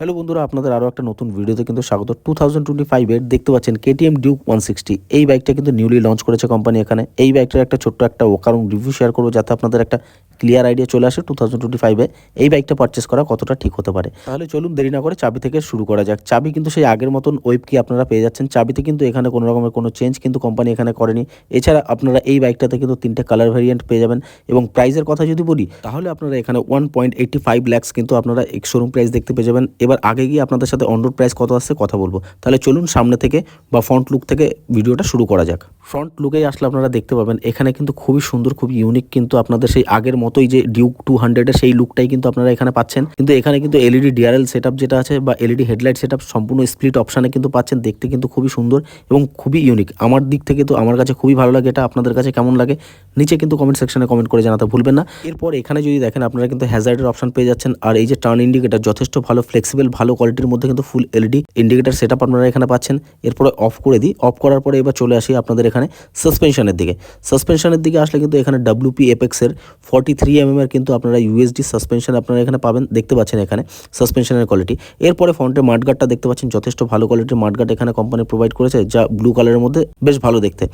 Hello বন্ধুরা, আপনাদের আরও একটা নতুন ভিডিওতে কিন্তু স্বাগত। টু থাউজেন্ড টোয়েন্টি ফাইভের দেখতে পাচ্ছেন কেটিএম ডিউক ওয়ান সিক্সটি এই বাইকটা কিন্তু নিউলি লঞ্চ করেছে কোম্পানি এখানে। এই বাইকটার একটা ছোট্ট একটা ওকারং রিভিউ শেয়ার করব যাতে আপনাদের একটা ক্লিয়ার আইডিয়া চলে আসে টু থাউজেন্ড টোয়েন্টি ফাইভে এই বাইকটা পারচেস করা কতটা ঠিক হতে পারে? তাহলে চলুন দেরি না করে চাবি থেকে শুরু করা যাক। চাবি কিন্তু সেই আগের মতন ওয়েব কি আপনারা পেয়ে যাচ্ছেন? চাবিতে কিন্তু এখানে কোনো রকমের কোনো চেঞ্জ কিন্তু কোম্পানি এখানে করেনি। এছাড়া আপনারা এই বাইকটাতে কিন্তু তিনটে কালার ভেরিয়েন্ট পেয়ে যাবেন। এবং প্রাইসের কথা যদি বলি, তাহলে আপনারা এখানে one point eighty five lakhs কিন্তু আপনারা শোরুম প্রাইস দেখতে পেয়ে যাবেন। এবার আগে গিয়ে আপনাদের সাথে অন রোড প্রাইস কত আসছে কথা বলব। তাহলে চলুন সামনে থেকে বা ফ্রন্ট লুক থেকে ভিডিওটা শুরু করা যাক। ফ্রন্ট লুকেই আসলে আপনারা দেখতে পাবেন, এখানে কিন্তু খুবই সুন্দর, খুবই ইউনিক কিন্তু আপনাদের সেই আগের মতোই যে ডিউক টু হান্ড্রেডের সেই লুকটাই কিন্তু আপনারা এখানে পাচ্ছেন। কিন্তু এখানে কিন্তু এলইডি ডিআরএল সেট যেটা আছে বা এলইডি হেডলাইট সেট সম্পূর্ণ স্প্লিট অপশানে কিন্তু পাচ্ছেন, দেখতে কিন্তু খুবই সুন্দর এবং খুবই ইউনিক আমার দিক থেকে তো আমার কাছে খুবই ভালো লাগে, এটা আপনাদের কাছে কেমন লাগে নিচে কিন্তু কমেন্ট সেকশনে কমেন্ট করে জানাতে ভুলবেন না। এরপর এখানে যদি দেখেন আপনারা কিন্তু হ্যাজার্ডের অপশন পেয়ে যাচ্ছেন, আর এই যে টার্ন ইন্ডিকেটার যথেষ্ট ভালো ফ্লেক্সিবল ভালো কোয়ালিটির মধ্যে কিন্তু ফুল এলইডি ইন্ডিকেটার সেট আপনারা এখানে পাচ্ছেন। এরপরে অফ করে দিই। অফ করার পরে এবার চলে আসি আপনাদের এখানে সাসপেনশনের দিকে। সাসপেনশনের দিকে আসলে কিন্তু এখানে ডাব্লিউপি এপেক্সের ফর্টি থ্রি এম এর কিন্তু আপনারা ইউএসডি সাসপেনশন আপনারা এখানে পাবেন। দেখতে পাচ্ছেন এখানে সাসপেনশনের কোয়ালিটি এরপরে ফ্রন্টের মাঠগার্ডটা দেখতে পাচ্ছেন। যথেষ্ট ভালো কোয়ালিটির মাঠগার্ড এখানে কোম্পানি প্রোভাইড করেছে, যা ব্লু কালারের মধ্যে বেশ ভালো দেখতে।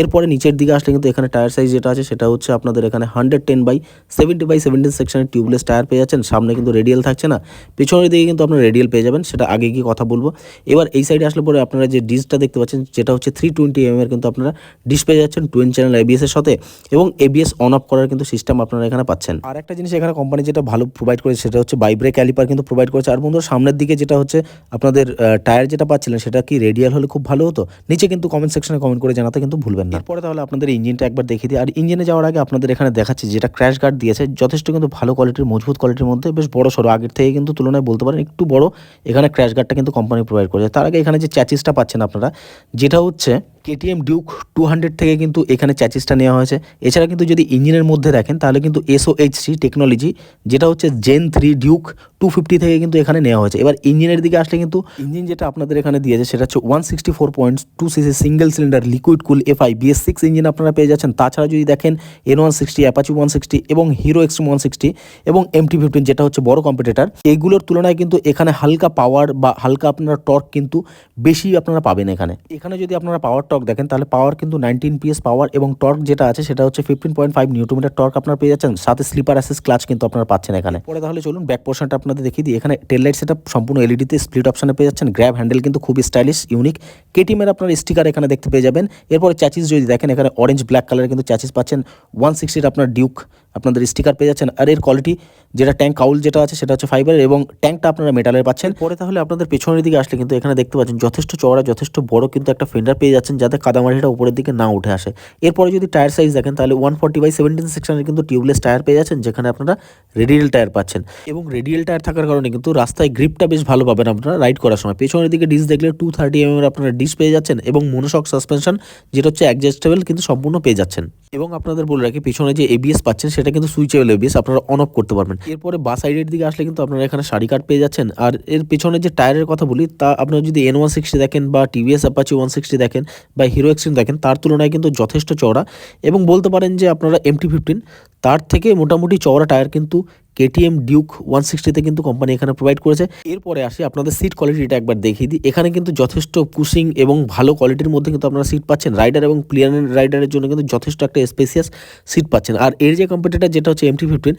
এরপরে নিচের দিকে আসলে কিন্তু এখানে টায়ার সাইজ যেটা আছে, সেটা হচ্ছে আপনাদের এখানে hundred ten by seventy by seventeen সেকশনের টিউবলেস টায়ার পেয়ে যাচ্ছেন। সামনে কিন্তু রেডিয়াল থাকছে না। পেছনের দিকে কিন্তু আপনারা রেডিয়াল পেয়ে যাবেন, সেটা আগে গিয়ে কথা বলব। এবার এই সাইডে আসলে পরে আপনারা যে ডিসটা দেখতে পাচ্ছেন, যেটা হচ্ছে থ্রি টোয়েন্টি এম এর কিন্তু আপনারা ডিস পেয়ে যাচ্ছেন টুয়েন চ্যানেল এবিএস এর সাথে এবং এবিএস অন অফ করার কিন্তু সিস্টেম আপনারা এখানে পাচ্ছেন। আর একটা জিনিস এখানে কোম্পানি যেটা ভালো প্রোভাইড করেছে, সেটা হচ্ছে বাইব্রেক ক্যালিপার কিন্তু প্রোভাইড করেছে। আর বন্ধুরা, সামনের দিকে যেটা হচ্ছে, আপনাদের টায়ার যেটা পাচ্ছিলেন, সেটা কি রেডিয়াল হলে খুব ভালো হতো? নিচে কিন্তু কমেন্ট সেকশনে কমেন্ট করে জানাতে কিন্তু ভুলবেন না। এরপরে তাহলে আপনাদের ইঞ্জিনটা একবার দেখিয়ে দিই। আর ইঞ্জিনে যাওয়ার আগে আপনাদের এখানে দেখাচ্ছি, যেটা ক্র্যাশ গার্ড দিয়েছে, যথেষ্ট কিন্তু ভালো কোয়ালিটির মজবুত কোয়ালিটির মধ্যে, বেশ বড় সড়ো আগের থেকে কিন্তু তুলনায় বলতে পারেন একটু বড়, এখানে ক্র্যাশ গার্ডটা কিন্তু কোম্পানি প্রোভাইড করেছে। তার আগে এখানে যে চ্যাচিসটা পাচ্ছেন আপনারা, যেটা হচ্ছে কেটিএম ডিউক টু হান্ড্রেড থেকে কিন্তু এখানে চ্যাচিসটা নেওয়া হয়েছে। এছাড়া কিন্তু যদি ইঞ্জিনের মধ্যে দেখেন, তাহলে কিন্তু এসওএইচসি টেকনোলজি যেটা হচ্ছে gen three Duke two fifty থেকে কিন্তু এখানে নেওয়া হয়েছে। এবার ইঞ্জিনের দিকে আসলে কিন্তু ইঞ্জিন যেটা আপনাদের এখানে দিয়েছে, সেটা হচ্ছে one sixty four point two CC single cylinder liquid cool FI BS six engine আপনারা পেয়ে যাচ্ছেন। তাছাড়া যদি দেখেন N one sixty Apache one sixty এবং হিরো এক্সট্রিম ওয়ান সিক্সটি এবং এমটি ফিফটিন যেটা হচ্ছে বড় কম্পিটিটার এইগুলোর তুলনায় কিন্তু এখানে হালকা পাওয়ার বা হালকা আপনারা টর্ক কিন্তু বেশি আপনারা পাবেন এখানে। এখানে যদি আপনারা পাওয়ার টর্ক দেখেন, তাহলে পাওয়ার কিন্তু নাইনটিন পিএস পাওয়ার এবং টর্ক যেটা আছে সেটা হচ্ছে fifteen point five newton metre torque আপনারা পেয়ে যাচ্ছেন। সাথে স্লিপার অ্যাসেস ক্লাচ কিন্তু আপনারা পাচ্ছেন এখানে। পরে তাহলে চলুন ব্যাক পোর্শনটা আপনাদের দেখিয়ে দিই। এখানে টেল লাইট সেটা সম্পূর্ণ এলইডিতে স্প্লিট অপশনে পেয়ে যাচ্ছেন। গ্র্যাব হ্যান্ডেল কিন্তু খুবই স্টাইলিশ ইউনিক কেটিএমের আপনার স্টিকার এখানে দেখতে পেয়ে যাবেন। এরপরে চ্যাচিস যদি দেখেন, এখানে অরেঞ্জ ব্ল্যাক কালারের কিন্তু চ্যাচিস পাচ্ছেন। ওয়ান সিক্সটির আপনার ডিউক আপনাদের স্টিকার পেয়ে যাচ্ছেন। আর এর কোয়ালিটি যেটা ট্যাঙ্ক কাউল যেটা আছে, সেটা হচ্ছে ফাইবারের এবং ট্যাঙ্কটা আপনারা মেটালের পাচ্ছেন। পরে তাহলে আপনাদের পেছনের দিকে আসলে কিন্তু এখানে দেখতে পাচ্ছেন, যথেষ্ট চওড়া, যথেষ্ট বড় কিন্তু একটা ফেন্ডার পেয়ে যাচ্ছেন, যাতে কাদামাটিটা উপরের দিকে না উঠে আসে। এরপরে যদি টায়ার সাইজ দেখেন, তাহলে ওয়ান ফর্টি বাই সেভেন্টিন সেকশনের কিন্তু টিউবলেস টায়ার পেয়ে যাচ্ছেন, যেখানে আপনারা রেডিয়াল টায়ার পাচ্ছেন। এবং রেডিয়াল টায়ার থাকার কারণে কিন্তু রাস্তায় গ্রিপটা বেশ ভালো পাবেন আপনারা রাইড করার সময়। পেছনের দিকে ডিস দেখলে টু থার্টি এম এর আপনারা ডিস পেয়ে যাচ্ছেন এবং মনোশক সাসপেনশন যেটা হচ্ছে অ্যাডজাস্টেবল কিন্তু সম্পূর্ণ পেয়ে যাচ্ছেন। এবং আপনাদের বলে রাখি, পিছনে যে এবিএস পাচ্ছেন, সেটা কিন্তু সুইচেবল এবিএস আপনারা অন অফ করতে পারবেন। এরপরে বা সাইডের দিকে আসলে কিন্তু আপনারা এখানে শাড়ি কার্ড পেয়ে যাচ্ছেন। আর এর পিছনে যে টায়ারের কথা বলি, তা আপনারা যদি এন ওয়ান সিক্সটি দেখেন বা টিভিএস অ্যাপাচি ওয়ান সিক্সটি দেখেন বা হিরো এক্সট্রিম দেখেন, তার তুলনায় কিন্তু যথেষ্ট চওড়া। এবং বলতে পারেন যে আপনারা এমটি ফিফটিন তার থেকে মোটামুটি চওড়া টায়ার কিন্তু কেটিএম ডিউক ওয়ান সিক্সটিতে কিন্তু কোম্পানি এখানে প্রোভাইড করেছে। এরপরে আসি, আপনাদের সিট কোয়ালিটিটা একবার দেখিয়ে দিই। এখানে কিন্তু যথেষ্ট পুশিং এবং ভালো কোয়ালিটির মধ্যে কিন্তু আপনারা সিট পাচ্ছেন। রাইডার এবং প্লেয়ার রাইডারের জন্য কিন্তু যথেষ্ট একটা স্পেসিয়াস সিট পাচ্ছেন। আর এর যে কম্পিউটার যেটা হচ্ছে এমটি ফিফটিন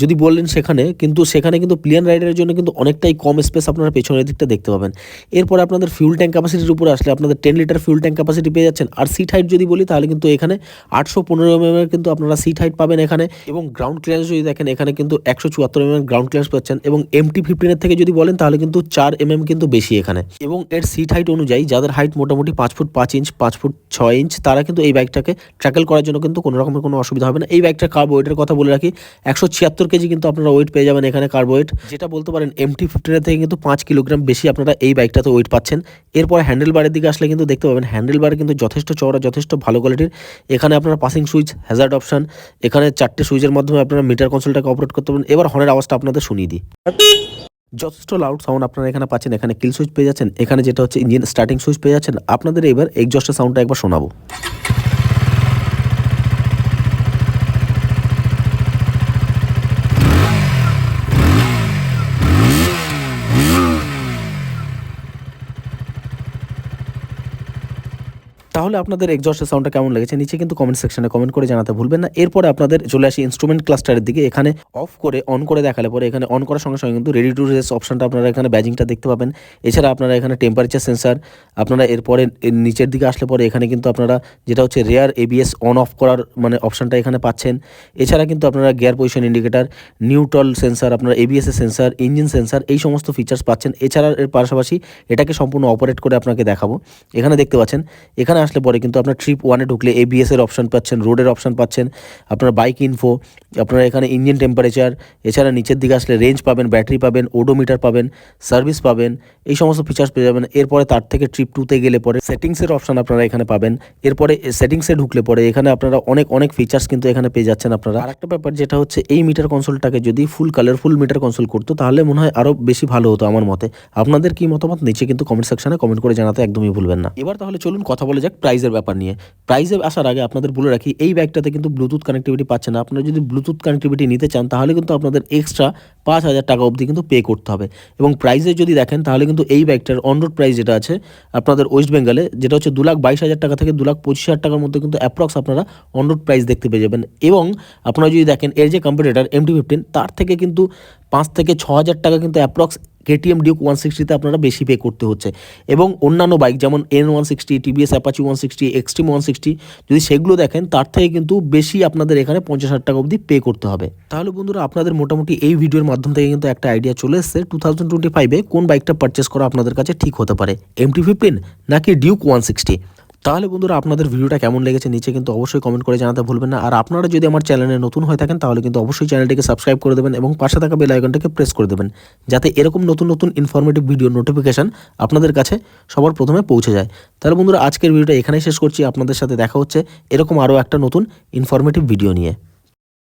যদি বললেন সেখানে, কিন্তু সেখানে কিন্তু প্লেয়ার রাইডারের জন্য কিন্তু অনেকটাই কম স্পেস আপনারা পেছনের দিকটা দেখতে পাবেন। এরপরে আপনাদের ফিউল ট্যাঙ্ক ক্যাপাসিটির উপরে আসলে আপনাদের ten litre fuel tank capacity পেয়ে যাচ্ছেন। আর সিট হাইট যদি বলি, তাহলে কিন্তু এখানে আটশো পনেরো এম কিন্তু আপনারা সিট হাইট পাবেন এখানে। এবং গ্রাউন্ড ক্লিয়ারেন্স যদি দেখেন, এখানে কিন্তু একশো চুয়াত্তর এম গ্রাউন্ড ক্লিয়ারেন্স পাচ্ছেন এবং এমটি ফিফটিনের থেকে যদি বলেন, তাহলে কিন্তু চার এম এম কিন্তু বেশি এখানে। এবং এর সিট হাইট অনুযায়ী যাদের হাইট মোটামুটি পাঁচ ফুট পাঁচ ইঞ্চ পাঁচ ফুট ছয় ইঞ্চ তারা কিন্তু এই বাইকটাকে ট্র্যাকেল করার জন্য কিন্তু কোনো রকমের কোনো অসুবিধা হবে না। এই বাইকটার কার্ব ওয়েটের কথা বলে রাখি, একশো ছিয়াত্তর কেজি কিন্তু আপনারা ওয়েট পেয়ে যাবেন এখানে কার্ব ওয়েট যেটা বলতে পারেন এমটি ফিফটিনের থেকে কিন্তু পাঁচ কিলোগ্রাম বেশি আপনারা এই বাইকটাতে ওয়েট পাচ্ছেন। এরপর হ্যান্ডেল বারের দিকে আসলে কিন্তু দেখতে পাবেন হ্যান্ডেল বার কিন্তু যথেষ্ট চওড়া, যথেষ্ট ভালো কোয়ালিটির এখানে আপনারা পাসিং সুইচ হ্যাজার্ড অপশন এখানে চারটে সুইচের মাধ্যমে আপনারা মিটার কনসোলটাকে অপারেট করতে পারেন এবার হনের আওয়াজটা আপনাদের শুনিয়ে দিই। যথেষ্ট লাউড সাউন্ড আপনারা এখানে পাচ্ছেন। এখানে কিল সুইচ পেয়ে যাচ্ছেন। এখানে যেটা হচ্ছে ইঞ্জিন স্টার্টিং সুইচ পেয়ে যাচ্ছেন। আপনাদের এবার এক্সস্টের সাউন্ডটা একবার শোনাবো। তাহলে আপনাদের এক্সস্টের সাউন্ডটা কেমন লেগেছে? নিচে কিন্তু কমেন্ট সেকশনে কমেন্ট করে জানাতে ভুলবেন না। এরপরে আপনাদের চলে আসি ইনস্ট্রুমেন্ট ক্লাস্টারের দিকে। এখানে অফ করে অন করে দেখালে পরে এখানে অন করার সঙ্গে সঙ্গে কিন্তু রেডি টু রেস অপশনটা আপনারা এখানে ব্যাজিংটা দেখতে পাবেন। এছাড়া আপনারা এখানে টেম্পারেচার সেন্সার আপনারা এরপরে নিচের দিকে আসলে পরে এখানে কিন্তু আপনারা যেটা হচ্ছে রেয়ার এবিএস অন অফ করার মানে অপশনটা এখানে পাচ্ছেন। এছাড়া কিন্তু আপনারা gear position indicator neutral sensor আপনারা এবিএস সেন্সার ইঞ্জিন সেন্সার এই সমস্ত ফিচার্স পাচ্ছেন। এছাড়া এর পাশাপাশি এটাকে সম্পূর্ণ অপারেট করে আপনাকে দেখাবো। এখানে দেখতে পাচ্ছেন, এখানে আসলে পরে, কিন্তু আপনার ট্রিপ ওয়ানে ঢুকলে এবিএস এর অপশন পাচ্ছেন রোডের অপশন পাচ্ছেন, আপনার বাইক ইনফো আপনারা এখানে ইঞ্জিন টেম্পারেচার এছাড়া নিচের দিকে আসলে রেঞ্জ পাবেন ব্যাটারি পাবেন ওডোমিটার পাবেন সার্ভিস পাবেন, এই সমস্ত ফিচার্স পেয়ে যাবেন। এরপরে তার থেকে ট্রিপ টুতে গেলে পরে সেটিংসের অপশন আপনারা এখানে পাবেন। এরপরে সেটিংসে ঢুকলে পরে এখানে আপনারা অনেক অনেক ফিচার্স কিন্তু এখানে পেয়ে যাচ্ছেন আপনারা। আরেকটা ব্যাপার যেটা হচ্ছে, এই মিটার কনসোলটাকে যদি ফুল কালারফুল মিটার কনসোল করতো, তাহলে মনে হয় আরও বেশি ভালো হতো আমার মতে। আপনাদের কি মতামত? নিচে কিন্তু কমেন্ট সেকশনে কমেন্ট করে জানাতে একদমই ভুলবেন না। এবার তাহলে চলুন কথা বলে যাক প্রাইজের ব্যাপার নিয়ে। প্রাইজে আসার আগে আপনাদের বলে রাখি, এই ব্যাগটাতে কিন্তু ব্লুটুথ কানেক্টিভিটি পাচ্ছে না। আপনারা যদি ব্লুটুথ কানেক্টিভিটি নিতে চান, তাহলে কিন্তু আপনাদের এক্সট্রা পাঁচ হাজার টাকা অবধি কিন্তু পে করতে হবে। এবং প্রাইজে যদি দেখেন, তাহলে কিন্তু এই ব্যাগটার অনরোড প্রাইস যেটা আছে, আপনাদের ওয়েস্ট বেঙ্গলে যেটা হচ্ছে দু লাখ বাইশ হাজার টাকা থেকে দু লাখ পঁচিশ হাজার টাকার মধ্যে কিন্তু অ্যাপ্রক্স আপনারা অনরোড প্রাইস দেখতে পেয়ে যাবেন। এবং আপনারা যদি দেখেন, এর যে কম্পিউটার এম টি ফিফটিন তার থেকে কিন্তু পাঁচ থেকে ছ হাজার টাকা কিন্তু অ্যাপ্রক্স কেটিএম ডিউক ওয়ান সিক্সটিতে আপনারা বেশি পে করতে হচ্ছে। এবং অন্যান্য বাইক যেমন N one sixty TVS Apache one sixty Xtreme one sixty যদি সেগুলো দেখেন, তার থেকে কিন্তু বেশি আপনাদের এখানে পঞ্চাশ হাজার টাকা অবধি পে করতে হবে। তাহলে বন্ধুরা, আপনাদের মোটামুটি এই ভিডিওর মাধ্যম থেকে কিন্তু একটা আইডিয়া চলে এসছে টু থাউজেন্ড টোয়েন্টি ফাইভে কোন বাইকটা পারচেস করা আপনাদের কাছে ঠিক হতে পারে এমটি ফিফটিন নাকি ডিউক ওয়ান সিক্সটি তাহলে বন্ধুরা আপনাদের ভিডিওটা কেমন লেগেছে নিচে কিন্তু অবশ্যই কমেন্ট করে জানাতে ভুলবেন না। আর আপনারা যদি আমার চ্যানেলে নতুন হয়ে থাকেন, তাহলে কিন্তু অবশ্যই চ্যানেলটিকে সাবস্ক্রাইব করে দেবেন এবং পাশে থাকা বেল আইকনটাকে প্রেস করে দেবেন, যাতে এরকম নতুন নতুন ইনফরমেটিভ ভিডিও নোটিফিকেশান আপনাদের কাছে সবার প্রথমে পৌঁছে যায়। তাহলে বন্ধুরা, আজকের ভিডিওটা এখানেই শেষ করছি। আপনাদের সাথে দেখা হচ্ছে এরকম আরও একটা নতুন ইনফরমেটিভ ভিডিও নিয়ে।